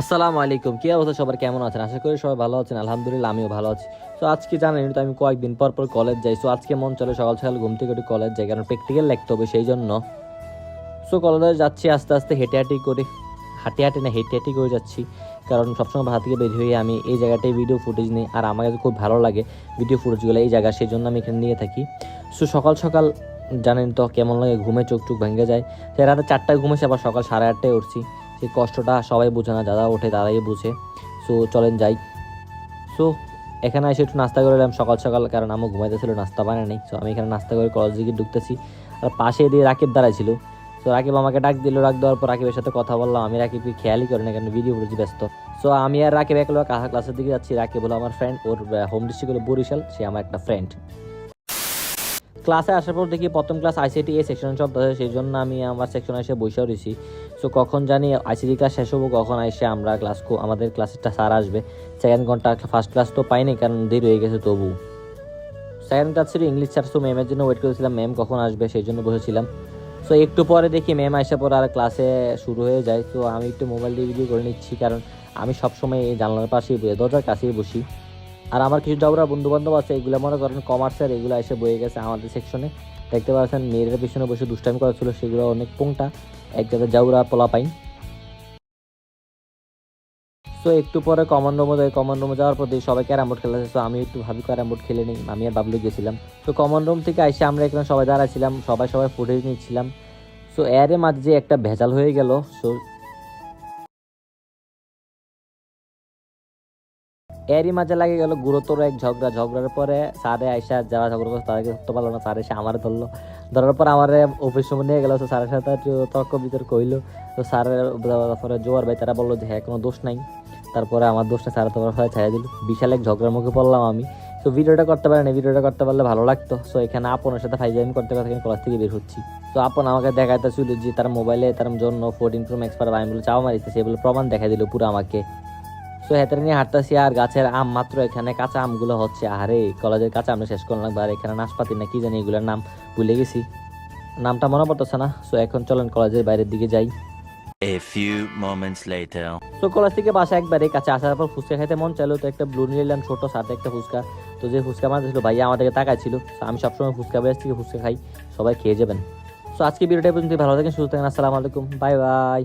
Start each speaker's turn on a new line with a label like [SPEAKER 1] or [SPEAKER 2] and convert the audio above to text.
[SPEAKER 1] আসসালামু আলাইকুম। কি অবস্থা সবার? কেমন আছেন? আশা করি সবাই ভালো আছেন। আলহামদুলিল্লাহ, আমিও ভালো আছি। তো আজকে জানেন তো আমি কয়েকদিন পর পর কলেজ যাই। সো আজকে মন চলে সকাল সকাল ঘুম থেকে একটু কলেজ যাই, কারণ প্র্যাকটিক্যাল লিখতে হবে সেই জন্য। সো কলেজে যাচ্ছি আস্তে আস্তে, হেঁটে হাঁটি করে, হাঁটে হাঁটে না, হেঁটে হাঁটি করে যাচ্ছি। কারণ সবসময় ভাত থেকে বের হয়ে আমি এই জায়গাটায় ভিডিও ফুটেজ নিই, আর আমার কাছে খুব ভালো লাগে ভিডিও ফুটেজগুলো এই জায়গা, সেই জন্য আমি এখানে নিয়ে থাকি। সো সকাল সকাল, জানেন তো কেমন লাগে, ঘুমে চোখ চোখ ভেঙে যায়। সে রাতে চারটায় ঘুমেছে আবার সকাল সাড়ে আটটায় উঠছি। সেই কষ্টটা সবাই বোঝে না, যারা ওঠে তারাই বুঝে। সো, চলেন যাই। সো, এখানে এসে একটু নাস্তা করে এলাম। সকাল সকাল, কারণ আমার ঘুমাইতেছিল নাস্তা বানায় নেই। সো, আমি এখানে নাস্তা করে কলেজ দিকে ঢুকতেছি। আর পাশে দিয়ে রাকিব ছিল। সো, রাকিব আমাকে ডাক দিল। ডাক দেওয়ার পর রাকিবের সাথে কথা বললাম। আমি রাকিবকে খেয়ালই করি না কারণ ভিডিও করেছি, ব্যস্ত। সো, আমি আর রাকিব এক লোক কাহা ক্লাসের দিকে যাচ্ছি। রাকিব হলো আমার ফ্রেন্ড ওর হোম ডিস্ট্রিক্ট হলো বরিশাল। সে আমার একটা ফ্রেন্ড ক্লাসে আসার পর দেখি প্রথম ক্লাস আইসিটি এ সেকশন চলতেছে সেই জন্য আমি আমার সেকশনে এসে বসে রয়েছি। সো কখন জানি আইসিটি ক্লাস শেষ হব, কখন এসে আমরা ক্লাস আমাদের ক্লাসেরটা স্যার আসবে। সেকেন্ড ঘণ্টা ফার্স্ট ক্লাস তো পাইনি, কারণ দেরি হয়ে গেছে তবু। সেকেন্ড ক্লাস ছিল ইংলিশ স্যার সো ম্যামের জন্য ওয়েট করেছিলাম ম্যাম কখন আসবে, সেই জন্য বসেছিলাম। সো একটু পরে দেখি ম্যাম আসার পর আর ক্লাসে শুরু হয়ে যায়। তো আমি একটু মোবাইল দিয়ে ভিডিও করে নিচ্ছি, কারণ আমি সবসময় এই জানলার পাশেই দরজার কাছেই বসি। আর আমার কিছু জাউরা বন্ধু বান্ধব আছে, এগুলো মনে করেন কমার্সের এগুলো এসে বয়ে গেছে আমাদের সেকশনে দেখতে পাচ্ছেন, মেয়েদের পিছনে বসে দুষ্টামি করা ছিল, সেগুলো অনেক পোংটা। এক জায়গায় জাউরা পোলা পাই তো একটু পরে কমন রুমে যাই কমন রুমে যাওয়ার পর দিয়ে সবাই ক্যারাম বোর্ড খেলেছে তো আমি একটু ভাবি ক্যারাম বোর্ড খেলে নিই, আমি আর বাবলু গেছিলাম। তো কমন রুম থেকে এসে আমরা এখানে সবাই দাঁড়াছিলাম সবাই সবাই ফুটেজ নিচ্ছিলাম। সো এর মাঝে যে একটা ভেজাল হয়ে গেল সো এরই মাঝে লাগে গেল গুরুতর এক ঝগড়া। ঝগড়ার পরে স্যারে আইসা যারা ঝগড়া করছে তাদেরকে ধরতে পারল না। স্যার এসে আমার ধরলো। ধরার পর আমার অফিস রুমে নিয়ে গেল। স্যারের সাথে তর্ক বিতর্ক হইল। তো স্যারের তারপরে জোয়ার ভাই তারা বলল যে হ্যাঁ কোনো দোষ নাই। তারপরে আমার দোষটা স্যার তোমার হয়ে ছাড়া দিল। বিশাল এক ঝগড়ার মুখে পড়লাম আমি। তো ভিডিওটা করতে পারেন। ভিডিওটা করতে পারলে ভালো লাগতো। সো এখানে আপনার সাথে ফাইজামি করতে করতে কলেজ থেকে বের হচ্ছি। তো আপন আমাকে দেখাইতে ছিল যে, তার মোবাইলে তার জন্য ফোরটিন প্রো ম্যাক্স পার আমি বলে চাও মারিতে সে বলে প্রমাণ দেখা দিল পুরো আমাকে। সো হেতারে নিয়ে হাঁটতেছি আর গাছের আম মাত্র এখানে কাঁচা আমগুলো হচ্ছে। আরে কলেজের কাঁচা আমরা শেষ করলাম আর এখানে নাশপাতি না কি জানি এগুলোর নাম ভুলে গেছি। নামটা মনে পড়তেছে না। সো এখন চলেন কলেজের বাইরের দিকে যাই।
[SPEAKER 2] A few moments later.
[SPEAKER 1] তো কলেজ থেকে বাসা একবারে কাছে আসার পর ফুচকা খেতে মন চাইলো তো একটা ব্লু নিলাম ছোট সাথে একটা ফুচকা। তো যে ফুচকা মাছ ছিল ভাইয়া আমাদেরকে তাকাইছিল। তো আমি সবসময় ফুচকা বেশ থেকে ফুচকা খাই। সবাই খেয়ে যাবেন। সো আজকে ভিডিওটা পর্যন্ত ভালো থাকেন সুস্থ থাকেন। আসসালামু আলাইকুম। Bye bye.